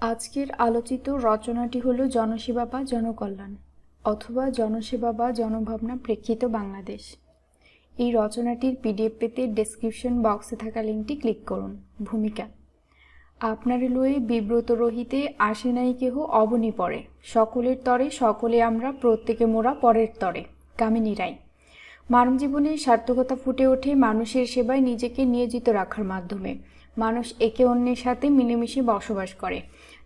আজকের আলোচিত রচনাটি হলো জনসেবা বা জনকল্যাণ অথবা জনসেবা বা জনভাবনা প্রেক্ষিত বাংলাদেশ। এই রচনাটির পিডিএফ পেতে ডেসক্রিপশন বক্সে থাকা লিঙ্কটি ক্লিক করুন। ভূমিকা। আপনার লয়ে বিব্রত রহিতে আসে নাই কেহ, অবনী পড়ে সকলের তরে সকলে আমরা, প্রত্যেকে মোরা পরের তরে। কামিনী রায়। মানব জীবনে সার্থকতা ফুটে ওঠে মানুষের সেবায় নিজেকে নিয়োজিত রাখার মাধ্যমে। মানুষ একে অন্যের সাথে মিলেমিশে বসবাস করে।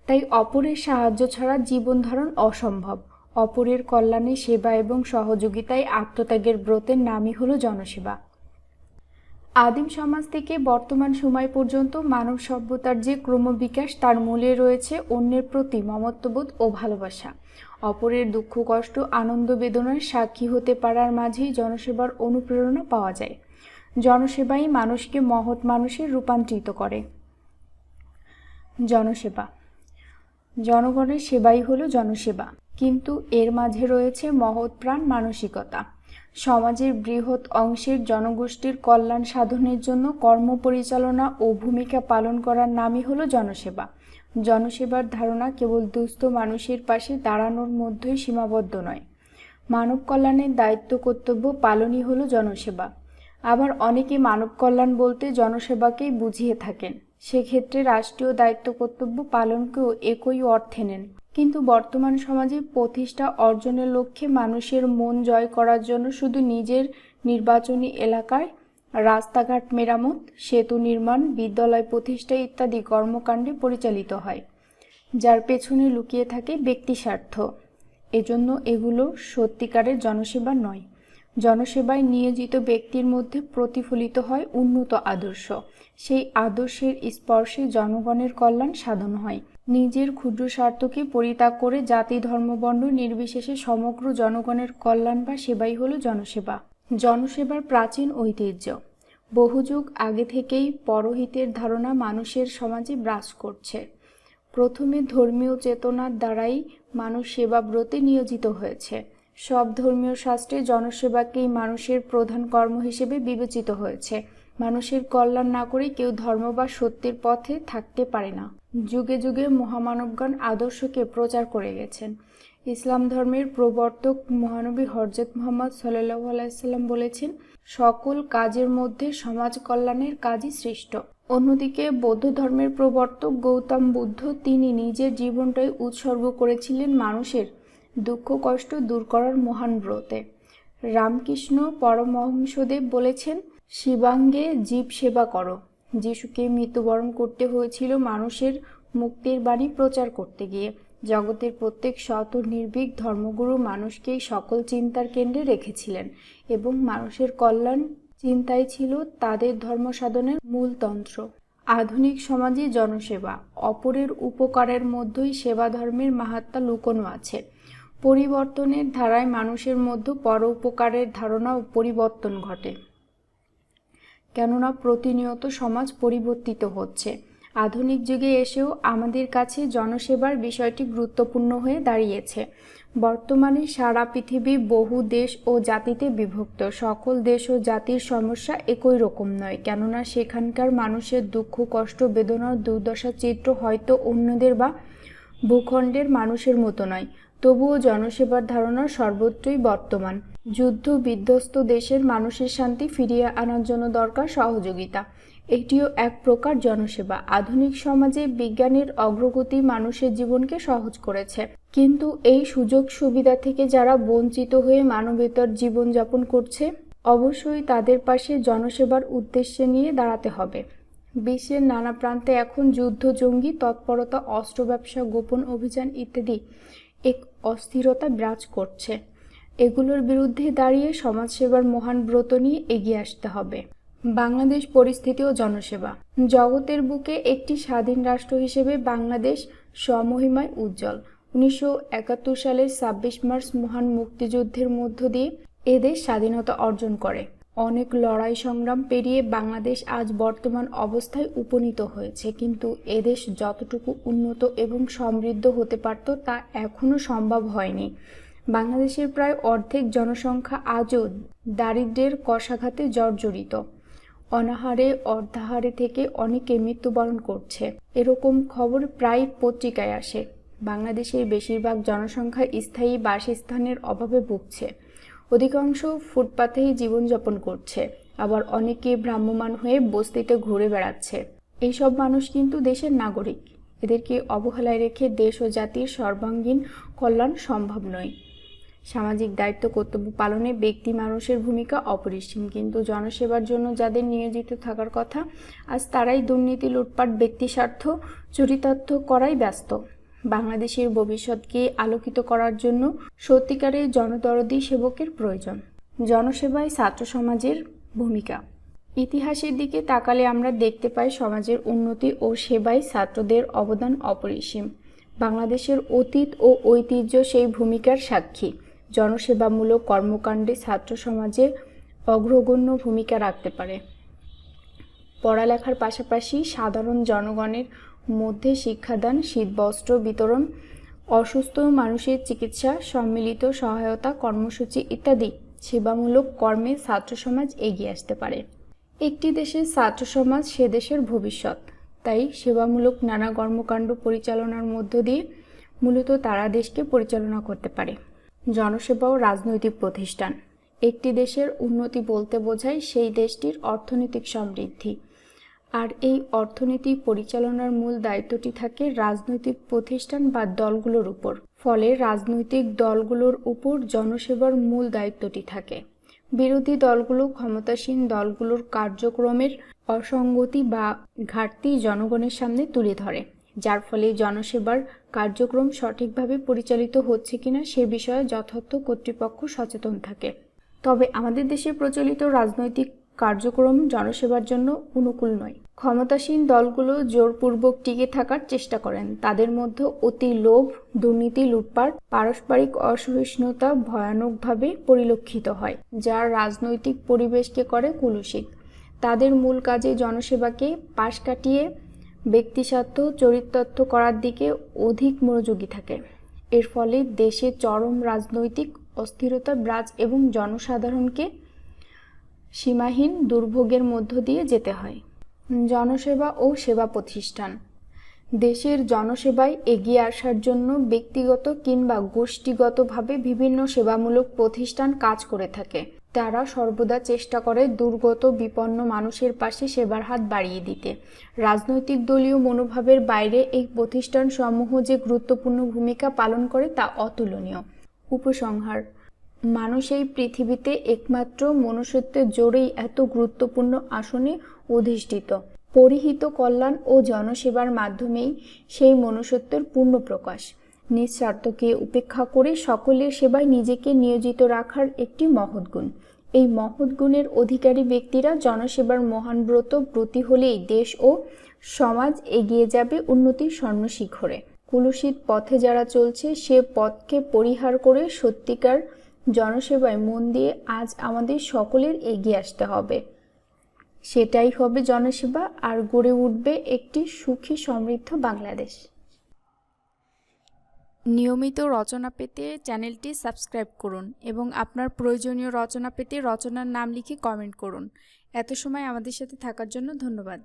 তাই অপরের সাহায্য ছাড়া জীবন ধারণ অসম্ভব। অপরের কল্যাণে সেবা এবং সহযোগিতায় আত্মত্যাগের ব্রতের নামই হলো জনসেবা। আদিম সমাজ থেকে বর্তমান সময় পর্যন্ত মানব সভ্যতার যে ক্রমবিকাশ, তার মূলে রয়েছে অন্যের প্রতি মমত্ববোধ ও ভালোবাসা। অপরের দুঃখ, কষ্ট, আনন্দ বেদনার সাক্ষী হতে পারার মাঝেই জনসেবার অনুপ্রেরণা পাওয়া যায়। জনসেবাই মানুষকে মহৎ মানুষের রূপান্তরিত করে। জনসেবা জনগণের সেবাই হলো জনসেবা। কিন্তু এর মাঝে রয়েছে মহৎ প্রাণ মানসিকতা। সমাজের বৃহৎ অংশের জনগোষ্ঠীর কল্যাণ সাধনের জন্য কর্ম পরিচালনা ও ভূমিকা পালন করার নামই হলো জনসেবা। জনসেবার ধারণা কেবল দুস্থ মানুষের পাশে দাঁড়ানোর মধ্যেই সীমাবদ্ধ নয়। মানব কল্যাণের দায়িত্ব কর্তব্য পালনই হলো জনসেবা। আবার অনেকে মানব কল্যাণ বলতে জনসেবাকেই বুঝিয়ে থাকেন। সেক্ষেত্রে রাষ্ট্রীয় দায়িত্ব কর্তব্য পালনকেও একই অর্থে নেন। কিন্তু বর্তমান সমাজে প্রতিষ্ঠা অর্জনের লক্ষ্যে মানুষের মন জয় করার জন্য শুধু নিজের নির্বাচনী এলাকায় রাস্তাঘাট মেরামত, সেতু নির্মাণ, বিদ্যালয় প্রতিষ্ঠা ইত্যাদি কর্মকাণ্ডে পরিচালিত হয়, যার পেছনে লুকিয়ে থাকে ব্যক্তি স্বার্থ। এজন্য এগুলো সত্যিকারের জনসেবা নয়। জনসেবায় নিয়োজিত ব্যক্তির মধ্যে প্রতিফলিত হয় উন্নত আদর্শ। সেই আদর্শের স্পর্শে জনগণের কল্যাণ সাধন হয়। নিজের ক্ষুদ্র স্বার্থকে পরিত্যাগ করে জাতি ধর্মবর্ণ নির্বিশেষে সমগ্র জনগণের কল্যাণ বা সেবাই হলো জনসেবা। জনসেবার প্রাচীন ঐতিহ্য। বহু যুগ আগে থেকেই পরহিতের ধারণা মানুষের সমাজে ব্রাস করছে। প্রথমে ধর্মীয় চেতনার দ্বারাই মানুষ সেবাব্রতে নিয়োজিত হয়েছে। সব ধর্মীয় শাস্ত্রে জনসেবাকেই মানুষের প্রধান কর্ম হিসেবে বিবেচিত হয়েছে। মানুষের কল্যাণ না করে কেউ ধর্ম বা সত্যের পথে থাকতে পারে না। যুগে যুগে মহামানবগণ আদর্শকে প্রচার করে গেছেন। ইসলাম ধর্মের প্রবর্তক মহানবী হরজত মোহাম্মদ সাল্লাহ আলাইসাল্লাম বলেছেন, সকল কাজের মধ্যে সমাজ কল্যাণের কাজই শ্রেষ্ঠ। অন্যদিকে বৌদ্ধ ধর্মের প্রবর্তক গৌতম বুদ্ধ তিনি নিজের জীবনটাই উৎসর্গ করেছিলেন মানুষের দুঃখ কষ্ট দূর করার মহান ব্রতে। রামকৃষ্ণ পরমহংসদেব বলেছেন, শিবাঙ্গে জীব সেবা করো। যিশুকে মৃত্যুবরণ করতে হয়েছিল মানুষের মুক্তির বাণী প্রচার করতে গিয়ে। জগতের প্রত্যেক শত নির্ভীক ধর্মগুরু মানুষকেই সকল চিন্তার কেন্দ্রে রেখেছিলেন এবং মানুষের কল্যাণ চিন্তাই ছিল তাদের ধর্ম সাধনের মূলতন্ত্র আধুনিক সমাজে জনসেবা, অপরের উপকারের মধ্যেই সেবা ধর্মের মাহাত্মা লুকোনো আছে। পরিবর্তনের ধারায় মানুষের মধ্যে পর উপকারের ধারণা ও পরিবর্তন ঘটে। কেননা প্রতিনিয়ত সমাজ পরিবর্তিত হচ্ছে। আধুনিক যুগে এসেও আমাদের কাছে জনসেবার বিষয়টি গুরুত্বপূর্ণ হয়ে দাঁড়িয়েছে। বর্তমানে সারা পৃথিবী বহু দেশ ও জাতিতে বিভক্ত। সকল দেশ ও জাতির সমস্যা একই রকম নয়। কেননা সেখানকার মানুষের দুঃখ, কষ্ট বেদনার দুর্দশা চিত্র হয়তো অন্যদের বা ভূখণ্ডের মানুষের মতো নয়। তবুও জনসেবার ধারণা সর্বত্রই বর্তমান। যুদ্ধ বিধ্বস্ত দেশের মানুষের শান্তি ফিরিয়ে আনার জন্য দরকার সহযোগিতা। এটিও এক প্রকার জনসেবা। আধুনিক সমাজে বিজ্ঞানের অগ্রগতি মানুষের জীবনকে সহজ করেছে। কিন্তু এই সুযোগ সুবিধা থেকে যারা বঞ্চিত হয়ে মানবেতর জীবনযাপন করছে, অবশ্যই তাদের পাশে জনসেবার উদ্দেশ্যে নিয়ে দাঁড়াতে হবে। বিশ্বের নানা প্রান্তে এখন যুদ্ধ জঙ্গি, তৎপরতা, অস্ত্র ব্যবসা, গোপন অভিযান ইত্যাদি এক অস্থিরতা বিরাজ করছে। এগুলোর বিরুদ্ধে দাঁড়িয়ে সমাজসেবার মহান ব্রত নিয়ে এগিয়ে আসতে হবে। বাংলাদেশ পরিস্থিতি ও জনসেবা। জগতের বুকে একটি স্বাধীন রাষ্ট্র হিসেবে বাংলাদেশ স্বমহিমায় উজ্জ্বল। উনিশশো একাত্তর সালের ছাব্বিশ মার্চ মহান মুক্তিযুদ্ধের মধ্য দিয়ে এদেশ স্বাধীনতা অর্জন করে। অনেক লড়াই সংগ্রাম পেরিয়ে বাংলাদেশ আজ বর্তমান অবস্থায় উপনীত হয়েছে। কিন্তু এদেশ যতটুকু উন্নত এবং সমৃদ্ধ হতে পারত তা এখনও সম্ভব হয়নি। বাংলাদেশের প্রায় অর্ধেক জনসংখ্যা আজও দারিদ্র্যের কষাঘাতে জর্জরিত। অনাহারে, অর্ধাহারে থেকে অনেকে মৃত্যুবরণ করছে। এরকম খবর প্রায় পত্রিকায় আসে। বাংলাদেশের বেশিরভাগ জনসংখ্যা স্থায়ী বাসস্থানের অভাবে ভুগছে। অধিকাংশ ফুটপাথেই জীবনযাপন করছে, আবার অনেকে ভ্রাম্যমাণ হয়ে বস্তিতে ঘুরে বেড়াচ্ছে। এইসব মানুষ কিন্তু দেশের নাগরিক। এদেরকে অবহেলায় রেখে দেশ ও জাতির সর্বাঙ্গীন কল্যাণ সম্ভব নয়। সামাজিক দায়িত্ব কর্তব্য পালনে ব্যক্তি মানুষের ভূমিকা অপরিসীম, কিন্তু জনসেবার জন্য যাদের নিয়োজিত থাকার কথা, আজ তারাই দুর্নীতি, লুটপাট, ব্যক্তি স্বার্থ, চরিতার্থ করাই ব্যস্ত। বাংলাদেশের ভবিষ্যৎকে আলোকিত করার জন্য সত্যিকারের জনদরদি সেবকের প্রয়োজন। জনসেবায় ছাত্র সমাজের ভূমিকা। ইতিহাসের দিকে তাকালে আমরা দেখতে পাই সমাজের উন্নতি ও সেবায় ছাত্রদের অবদান অপরিসীম। বাংলাদেশের অতীত ও ঐতিহ্য সেই ভূমিকার সাক্ষী। জনসেবামূলক কর্মকাণ্ডে ছাত্র সমাজে অগ্রগণ্য ভূমিকা রাখতে পারে। পড়ালেখার পাশাপাশি সাধারণ জনগণের মধ্যে শিক্ষাদান, শীতবস্ত্র বিতরণ, অসুস্থ মানুষের চিকিৎসা, সম্মিলিত সহায়তা, কর্মসূচি ইত্যাদি সেবামূলক কর্মে ছাত্র সমাজ এগিয়ে আসতে পারে। একটি দেশের ছাত্র সমাজ, সে দেশের ভবিষ্যৎ। তাই সেবামূলক নানা কর্মকাণ্ড পরিচালনার মধ্য দিয়ে মূলত তারা দেশকে পরিচালনা করতে পারে। জনসেবা ও রাজনৈতিক প্রতিষ্ঠান। একটি দেশের উন্নতি বলতে বোঝায় সেই দেশটির অর্থনৈতিক সমৃদ্ধি। আর এই অর্থনীতি পরিচালনার মূল দায়িত্বটি থাকে রাজনৈতিক প্রতিষ্ঠান বা দলগুলোর উপর। ফলে রাজনৈতিক দলগুলোর উপর জনসেবার মূল দায়িত্বটি থাকে। বিরোধী দলগুলো ক্ষমতাসীন দলগুলোর কার্যক্রমের অসঙ্গতি বা ঘাটতি জনগণের সামনে তুলে ধরে, যার ফলে জনসেবার কার্যক্রম সঠিকভাবে পরিচালিত হচ্ছে কিনা সে বিষয়ে যথার্থ কর্তৃপক্ষ সচেতন থাকে। তবে আমাদের দেশে প্রচলিত রাজনৈতিক কার্যক্রম জনসেবার জন্য অনুকূল নয়। ক্ষমতাসীন দলগুলো জোরপূর্বক টিকে থাকার চেষ্টা করেন। তাদের মধ্যে অতি লোভ, দুর্নীতি, লুটপাট, পারস্পরিক অসহিষ্ণুতা ভয়ানকভাবে পরিলক্ষিত হয়, যা রাজনৈতিক পরিবেশকে করে কুলুষিত। তাদের মূল কাজে জনসেবাকে পাশ কাটিয়ে ব্যক্তিস্বার্থ, চরিতার্থ করার দিকে অধিক মনোযোগী থাকে। এর ফলে দেশে চরম রাজনৈতিক অস্থিরতা, ব্রাজ এবং জনসাধারণকে সীমাহীন দুর্ভোগের মধ্য দিয়ে যেতে হয়। জনসেবা ও সেবা প্রতিষ্ঠান। দেশের জনসেবায় এগিয়ে আসার জন্য ব্যক্তিগত কিংবা গোষ্ঠীগতভাবে বিভিন্ন সেবামূলক প্রতিষ্ঠান কাজ করে থাকে। তারা সর্বদা চেষ্টা করে দুর্গত, বিপন্ন মানুষের পাশে সেবার হাত বাড়িয়ে দিতে। রাজনৈতিক দলীয় মনোভাবের বাইরে এই প্রতিষ্ঠান সমূহ যে গুরুত্বপূর্ণ ভূমিকা পালন করে তা অতুলনীয়। উপসংহার মানুষ এই পৃথিবীতে একমাত্র মনুষ্যত্বের জোরেই এত গুরুত্বপূর্ণ আসনে অধিষ্ঠিত। পরিহিত কল্যাণ ও জনসেবার মাধ্যমেই সেই মনুষ্যত্বের পূর্ণ প্রকাশ। নিঃস্বার্থকে উপেক্ষা করে সকলের সেবায় নিজেকে নিয়োজিত রাখার একটি মহৎ গুণ। এই মহৎ গুণের অধিকারী ব্যক্তিরা জনসেবার মহান ব্রত, ব্রতী হলেই দেশ ও সমাজ এগিয়ে যাবে উন্নতির স্বর্ণ শিখরে কুলুষিত পথে যারা চলছে, সে পথকে পরিহার করে সত্যিকার জনসেবায় মন দিয়ে আজ আমাদের সকলের এগিয়ে আসতে হবে। সেটাই হবে জনসেবা আর গড়ে উঠবে একটি সুখী সমৃদ্ধ বাংলাদেশ। নিয়মিত রচনা পেতে চ্যানেলটি সাবস্ক্রাইব করুন এবং আপনার প্রয়োজনীয় রচনা পেতে রচনার নাম লিখে কমেন্ট করুন। এত সময় আমাদের সাথে থাকার জন্য ধন্যবাদ।